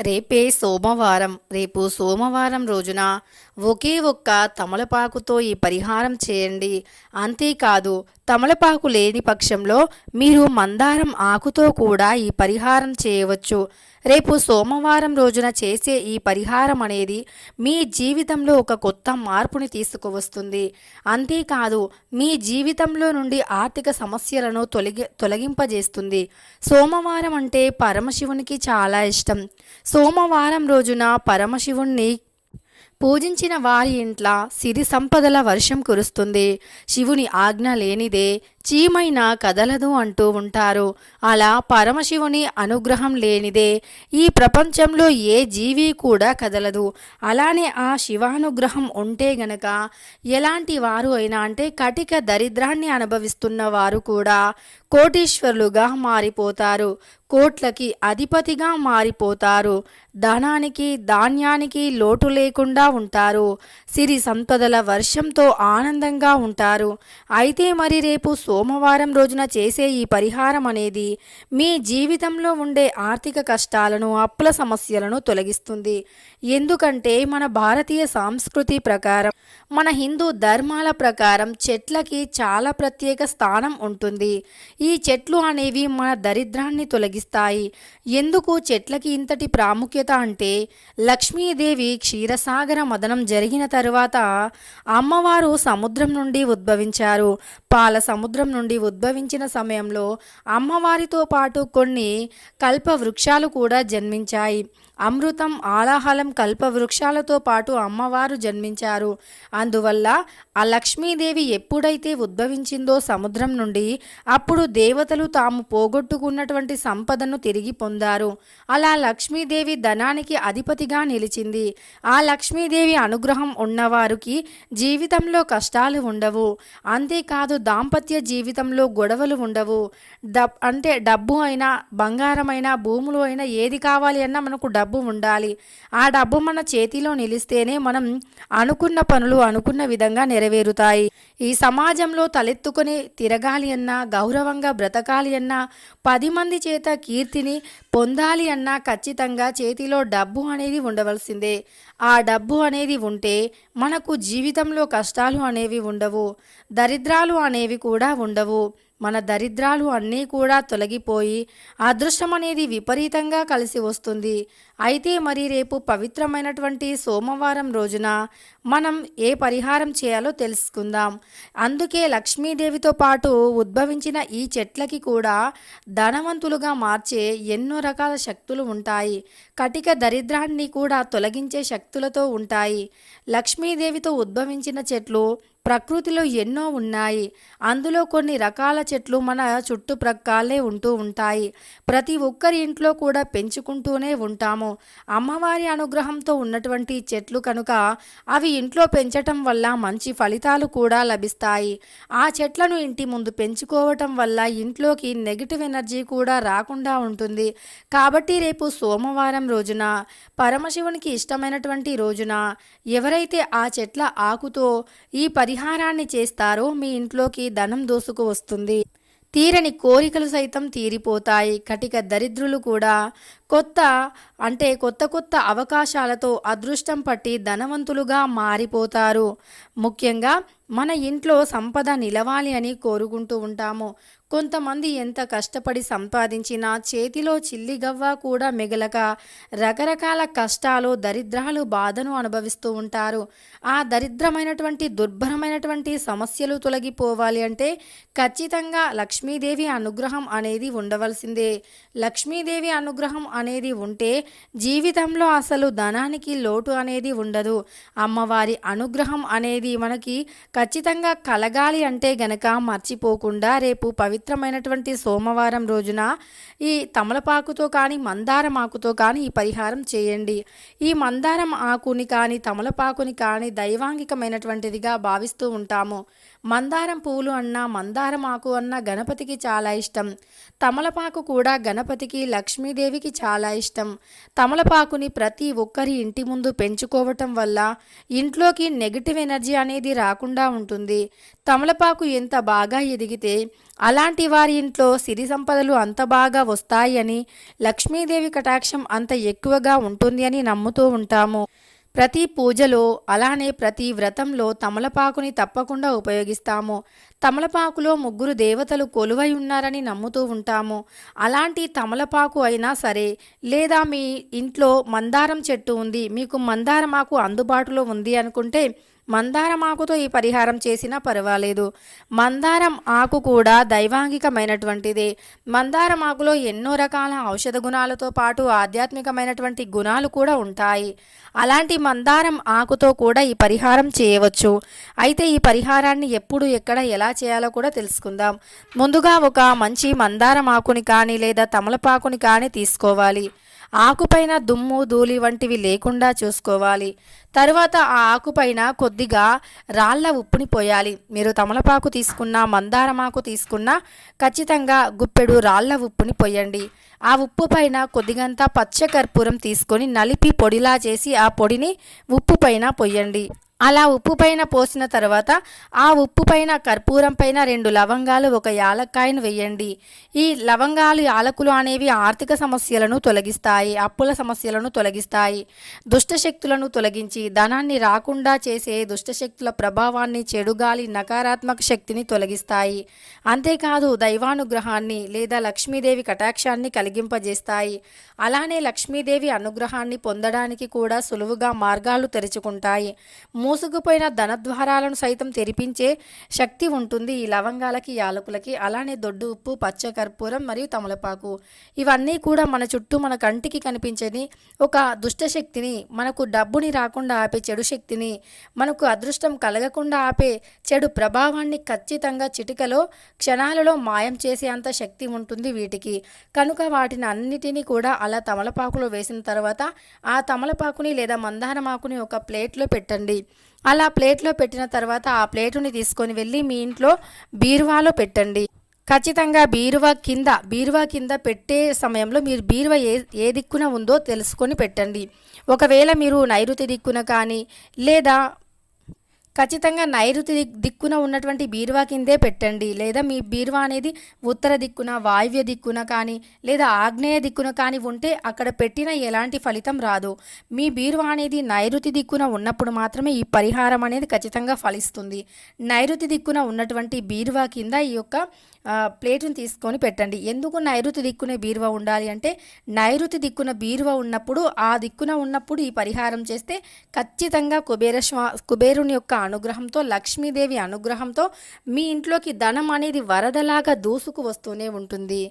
రేపే సోమవారం రేపు సోమవారం రోజున ఒకే ఒక్క తమలపాకుతో ఈ పరిహారం చేయండి. అంతేకాదు తమలపాకు లేని పక్షంలో మీరు మందారం ఆకుతో కూడా ఈ పరిహారం చేయవచ్చు. రేపు సోమవారం రోజున చేసే ఈ పరిహారం అనేది మీ జీవితంలో ఒక కొత్త మార్పుని తీసుకువస్తుంది. అంతేకాదు మీ జీవితంలో నుండి ఆర్థిక సమస్యలను తొలగి తొలగింపజేస్తుంది. సోమవారం అంటే పరమశివునికి చాలా ఇష్టం. సోమవారం రోజున పరమశివుణ్ణి పూజించిన వారి ఇంట్ల సిరి సంపదల వర్షం కురుస్తుంది. శివుని ఆజ్ఞ లేనిదే చీమైనా కదలదు అంటూ ఉంటారు. అలా పరమశివుని అనుగ్రహం లేనిదే ఈ ప్రపంచంలో ఏ జీవి కూడా కదలదు. అలానే ఆ శివానుగ్రహం ఉంటే గనక ఎలాంటి వారు అయినా అంటే కటిక దరిద్రాన్ని అనుభవిస్తున్న వారు కూడా కోటీశ్వరులుగా మారిపోతారు. కోట్లకి అధిపతిగా మారిపోతారు. ధనానికి ధాన్యానికి లోటు లేకుండా ఉంటారు. సిరి సంపదల వర్షంతో ఆనందంగా ఉంటారు. అయితే మరి రేపు సోమవారం రోజున చేసే ఈ పరిహారం అనేది మీ జీవితంలో ఉండే ఆర్థిక కష్టాలను అప్పుల సమస్యలను తొలగిస్తుంది. ఎందుకంటే మన భారతీయ సంస్కృతి ప్రకారం మన హిందూ ధర్మాల ప్రకారం చెట్లకి చాలా ప్రత్యేక స్థానం ఉంటుంది. ఈ చెట్లు అనేవి మన దరిద్రాన్ని తొలగిస్తాయి. ఎందుకు చెట్లకి ఇంతటి ప్రాముఖ్యత అంటే లక్ష్మీదేవి క్షీరసాగర మదనం జరిగిన తరువాత అమ్మవారు సముద్రం నుండి ఉద్భవించారు. పాల సముద్రం నుండి ఉద్భవించిన సమయంలో అమ్మవారితో పాటు కొన్ని కల్ప వృక్షాలు కూడా జన్మించాయి. అమృతం ఆలాహలం కల్ప వృక్షాలతో పాటు అమ్మవారు జన్మించారు. అందువల్ల ఆ లక్ష్మీదేవి ఎప్పుడైతే ఉద్భవించిందో సముద్రం నుండి అప్పుడు దేవతలు తాము పోగొట్టుకున్నటువంటి సంపదను తిరిగి పొందారు. అలా లక్ష్మీదేవి ధనానికి అధిపతిగా నిలిచింది. ఆ లక్ష్మీదేవి అనుగ్రహం ఉన్నవారికి జీవితంలో కష్టాలు ఉండవు. అంతేకాదు దాంపత్య జీవితంలో గొడవలు ఉండవు. డబ్ అంటే డబ్బు అయినా బంగారమైనా భూములు అయినా ఏది కావాలి అన్నా మనకు డబ్బు డబ్బు ఉండాలి. ఆ డబ్బు మన చేతిలో నిలిస్తేనే మనం అనుకున్న పనులు అనుకున్న విధంగా నెరవేరుతాయి. ఈ సమాజంలో తలెత్తుకొని తిరగాలి అన్నా గౌరవంగా బ్రతకాలి అన్నా పది మంది చేత కీర్తిని పొందాలి అన్నా ఖచ్చితంగా చేతిలో డబ్బు అనేది ఉండవలసిందే. ఆ డబ్బు అనేది ఉంటే మనకు జీవితంలో కష్టాలు అనేవి ఉండవు దరిద్రాలు అనేవి కూడా ఉండవు. మన దరిద్రాలు అన్నీ కూడా తొలగిపోయి అదృష్టం అనేది విపరీతంగా కలిసి వస్తుంది. అయితే మరి రేపు పవిత్రమైనటువంటి సోమవారం రోజున మనం ఏ పరిహారం చేయాలో తెలుసుకుందాం. అందుకే లక్ష్మీదేవితో పాటు ఉద్భవించిన ఈ చెట్లకి కూడా ధనవంతులుగా మార్చే ఎన్నో రకాల శక్తులు ఉంటాయి. కటిక దరిద్రాన్ని కూడా తొలగించే శక్తులతో ఉంటాయి. లక్ష్మీదేవితో ఉద్భవించిన చెట్లు ప్రకృతిలో ఎన్నో ఉన్నాయి. అందులో కొన్ని రకాల చెట్లు మన చుట్టుప్రక్కలే ఉంటూ ఉంటాయి. ప్రతి ఒక్కరి ఇంట్లో కూడా పెంచుకుంటూనే ఉంటాము. అమ్మవారి అనుగ్రహంతో ఉన్నటువంటి చెట్లు కనుక అవి ఇంట్లో పెంచటం వల్ల మంచి ఫలితాలు కూడా లభిస్తాయి. ఆ చెట్లను ఇంటి ముందు పెంచుకోవటం వల్ల ఇంట్లోకి నెగిటివ్ ఎనర్జీ కూడా రాకుండా ఉంటుంది. కాబట్టి రేపు సోమవారం రోజున పరమశివునికి ఇష్టమైనటువంటి రోజున ఎవరైతే ఆ చెట్ల ఆకుతో ఈ పరిహారాన్ని చేస్తారో మీ ఇంట్లోకి ధనం దోసుకు వస్తుంది. తీరని కోరికలు సైతం తీరిపోతాయి. కటిక దరిద్రులు కూడా కొత్త అంటే కొత్త కొత్త అవకాశాలతో అదృష్టం పట్టి ధనవంతులుగా మారిపోతారు. ముఖ్యంగా మన ఇంట్లో సంపద నిలవాలి అని కోరుకుంటూ ఉంటాము. కొంతమంది ఎంత కష్టపడి సంపాదించినా చేతిలో చిల్లిగవ్వ కూడా మిగలక రకరకాల కష్టాలు దరిద్రాలు బాధను అనుభవిస్తూ ఉంటారు. ఆ దరిద్రమైనటువంటి దుర్భరమైనటువంటి సమస్యలు తొలగిపోవాలి అంటే ఖచ్చితంగా లక్ష్మీదేవి అనుగ్రహం అనేది ఉండవలసిందే. లక్ష్మీదేవి అనుగ్రహం అనేది ఉంటే జీవితంలో అసలు ధనానికి లోటు అనేది ఉండదు. అమ్మవారి అనుగ్రహం అనేది మనకి ఖచ్చితంగా కలగాలి అంటే గనక మర్చిపోకుండా రేపు పవిత్రమైనటువంటి సోమవారం రోజున ఈ తమలపాకుతో కానీ మందారం ఆకుతో కానీ ఈ పరిహారం చేయండి. ఈ మందారం ఆకుని కానీ తమలపాకుని కానీ దైవాంగికమైనటువంటిదిగా భావిస్తూ ఉంటాము. మందారం పువ్వులు అన్నా మందారం ఆకు అన్నా గణపతికి చాలా ఇష్టం. తమలపాకు కూడా గణపతికి లక్ష్మీదేవికి చాలా చాలా ఇష్టం. తమలపాకుని ప్రతి ఒక్కరి ఇంటి ముందు పెంచుకోవటం వల్ల ఇంట్లోకి నెగిటివ్ ఎనర్జీ అనేది రాకుండా ఉంటుంది. తమలపాకు ఎంత బాగా ఎదిగితే అలాంటి వారి ఇంట్లో సిరి సంపదలు అంత బాగా వస్తాయని లక్ష్మీదేవి కటాక్షం అంత ఎక్కువగా ఉంటుంది అని నమ్ముతూ ఉంటాము. ప్రతి పూజలో అలానే ప్రతి వ్రతంలో తమలపాకుని తప్పకుండా ఉపయోగిస్తాము. తమలపాకులో ముగ్గురు దేవతలు కొలువై ఉన్నారని నమ్ముతూ ఉంటాము. అలాంటి తమలపాకు అయినా సరే లేదా మీ ఇంట్లో మందారం చెట్టు ఉంది మీకు మందారమాకు అందుబాటులో ఉంది అనుకుంటే మందారం ఆకుతో ఈ పరిహారం చేసినా పర్వాలేదు. మందారం ఆకు కూడా దైవాంగికమైనటువంటిదే. మందారం ఆకులో ఎన్నో రకాల ఔషధ గుణాలతో పాటు ఆధ్యాత్మికమైనటువంటి గుణాలు కూడా ఉంటాయి. అలాంటి మందారం ఆకుతో కూడా ఈ పరిహారం చేయవచ్చు. అయితే ఈ పరిహారాన్ని ఎప్పుడు ఎక్కడ ఎలా చేయాలో కూడా తెలుసుకుందాం. ముందుగా ఒక మంచి మందారం ఆకుని కానీ లేదా తమలపాకుని కానీ తీసుకోవాలి. ఆకుపైన దుమ్ము ధూళి వంటివి లేకుండా చూసుకోవాలి. తరువాత ఆ ఆకుపైన కొద్దిగా రాళ్ళ ఉప్పుని పోయాలి. మీరు తమలపాకు తీసుకున్నా మందారమాకు తీసుకున్నా ఖచ్చితంగా గుప్పెడు రాళ్ళ ఉప్పుని పోయండి. ఆ ఉప్పు పైన కొద్దిగంత పచ్చకర్పూరం తీసుకొని నలిపి పొడిలా చేసి ఆ పొడిని ఉప్పు పైన పొయ్యండి అలా ఉప్పు పైన పోసిన తర్వాత ఆ ఉప్పు పైన కర్పూరం పైన రెండు లవంగాలు ఒక యాలక్కాయను వేయండి. ఈ లవంగాలు యాలకులు అనేవి ఆర్థిక సమస్యలను తొలగిస్తాయి అప్పుల సమస్యలను తొలగిస్తాయి దుష్టశక్తులను తొలగించి ధనాన్ని రాకుండా చేసే దుష్టశక్తుల ప్రభావాన్ని చెడుగాలి నకారాత్మక శక్తిని తొలగిస్తాయి. అంతేకాదు దైవానుగ్రహాన్ని లేదా లక్ష్మీదేవి కటాక్షాన్ని కలిగింపజేస్తాయి. అలానే లక్ష్మీదేవి అనుగ్రహాన్ని పొందడానికి కూడా సులువుగా మార్గాలు తెరుచుకుంటాయి. మూసుకుపోయిన ధనద్వారాలను సైతం తెరిపించే శక్తి ఉంటుంది ఈ లవంగాలకి యాలకులకి. అలానే దొడ్డు ఉప్పు పచ్చ కర్పూరం మరియు తమలపాకు. ఇవన్నీ కూడా మన చుట్టూ మన కంటికి కనిపించని ఒక దుష్ట శక్తిని మనకు డబ్బుని రాకుండా ఆపే చెడు శక్తిని మనకు అదృష్టం కలగకుండా ఆపే చెడు ప్రభావాన్ని ఖచ్చితంగా చిటికలో క్షణాలలో మాయం చేసే అంత శక్తి ఉంటుంది వీటికి. కనుక వాటిని అన్నిటినీ కూడా అలా తమలపాకులో వేసిన తర్వాత ఆ తమలపాకుని లేదా మందారమాకుని ఒక ప్లేట్లో పెట్టండి. అలా ప్లేట్లో పెట్టిన తర్వాత ఆ ప్లేటుని తీసుకొని వెళ్ళి మీ ఇంట్లో బీరువాలో పెట్టండి. ఖచ్చితంగా బీరువా కింద బీరువా కింద పెట్టే సమయంలో మీరు బీరువా ఏ ఏ దిక్కున ఉందో తెలుసుకొని పెట్టండి. ఒకవేళ మీరు నైరుతి దిక్కున కానీ లేదా ఖచ్చితంగా నైరుతి దిక్కున ఉన్నటువంటి బీరువా కిందే పెట్టండి. లేదా మీ బీరువా అనేది ఉత్తర దిక్కున వాయువ్య దిక్కున కానీ లేదా ఆగ్నేయ దిక్కున కానీ ఉంటే అక్కడ పెట్టిన ఎలాంటి ఫలితం రాదు. మీ బీరువా అనేది నైరుతి దిక్కున ఉన్నప్పుడు మాత్రమే ఈ పరిహారం అనేది ఖచ్చితంగా ఫలిస్తుంది. నైరుతి దిక్కున ఉన్నటువంటి బీరువా కింద ఈ యొక్క ప్లేటును తీసుకొని పెట్టండి. ఎందుకు నైరుతి దిక్కున బీరువా ఉండాలి అంటే నైరుతి దిక్కున బీరువా ఉన్నప్పుడు ఆ దిక్కున ఉన్నప్పుడు ఈ పరిహారం చేస్తే ఖచ్చితంగా కుబేర కుబేరుని యొక్క అనుగ్రహంతో లక్ష్మీదేవి అనుగ్రహంతో మీ ఇంట్లోకి ధనం అనేది వరదలాగా దూసుకు వస్తూనే ఉంటుంది.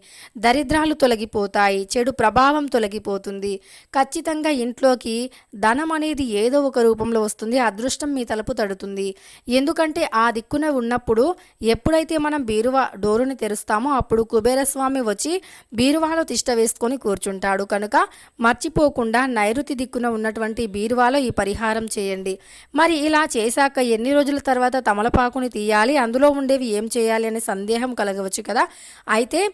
దరిద్రాలు తొలగిపోతాయి చెడు ప్రభావం తొలగిపోతుంది. ఖచ్చితంగా ఇంట్లోకి ధనం అనేది ఏదో ఒక రూపంలో వస్తుంది అదృష్టం మీ తలుపు తడుతుంది. ఎందుకంటే ఆ దిక్కున ఉన్నప్పుడు ఎప్పుడైతే మనం బీరువా డోరుని తెరుస్తామో అప్పుడు కుబేరస్వామి వచ్చి బీరువాలో తిష్ట వేసుకొని కూర్చుంటాడు. కనుక మర్చిపోకుండా నైరుతి దిక్కున ఉన్నటువంటి బీరువాలో ఈ పరిహారం చేయండి. మరి ఇలా చేశాక ఎన్ని రోజుల తర్వాత తమలపాకుని తీయాలి అందులో ఉండేవి ఏం చేయాలి అనే సందేహం కలగవచ్చు కదా. అయితే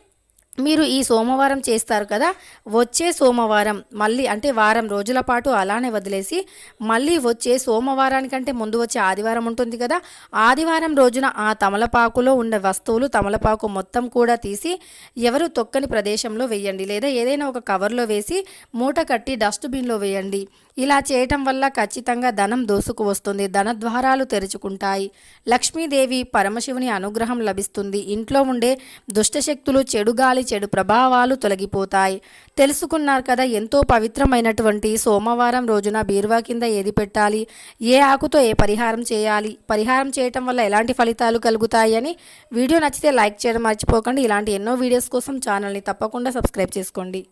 మీరు ఈ సోమవారం చేస్తారు కదా వచ్చే సోమవారం మళ్ళీ అంటే వారం రోజుల పాటు అలానే వదిలేసి మళ్ళీ వచ్చే సోమవారానికంటే ముందు వచ్చే ఆదివారం ఉంటుంది కదా ఆదివారం రోజున ఆ తమలపాకులో ఉండే వస్తువులు తమలపాకు మొత్తం కూడా తీసి ఎవరు తొక్కని ప్రదేశంలో వేయండి. లేదా ఏదైనా ఒక కవర్లో వేసి మూట కట్టి డస్ట్బిన్లో వేయండి. ఇలా చేయటం వల్ల ఖచ్చితంగా ధనం దోసుకు వస్తుంది ధన ద్వారాలు తెరుచుకుంటాయి. లక్ష్మీదేవి పరమశివుని అనుగ్రహం లభిస్తుంది. ఇంట్లో ఉండే దుష్టశక్తులు చెడు గాలి చెడు ప్రభావాలు తొలగిపోతాయి. తెలుసుకున్నారు కదా ఎంతో పవిత్రమైనటువంటి సోమవారం రోజున బీరువా కింద ఏది పెట్టాలి? ఏ ఆకుతో ఏ పరిహారం చేయాలి? పరిహారం చేయటం వల్ల ఎలాంటి ఫలితాలు కలుగుతాయి అని వీడియో నచ్చితే లైక్ చేయడం మర్చిపోకండి. ఇలాంటి ఎన్నో వీడియోస్ కోసం ఛానల్ని తప్పకుండా సబ్స్క్రైబ్ చేసుకోండి.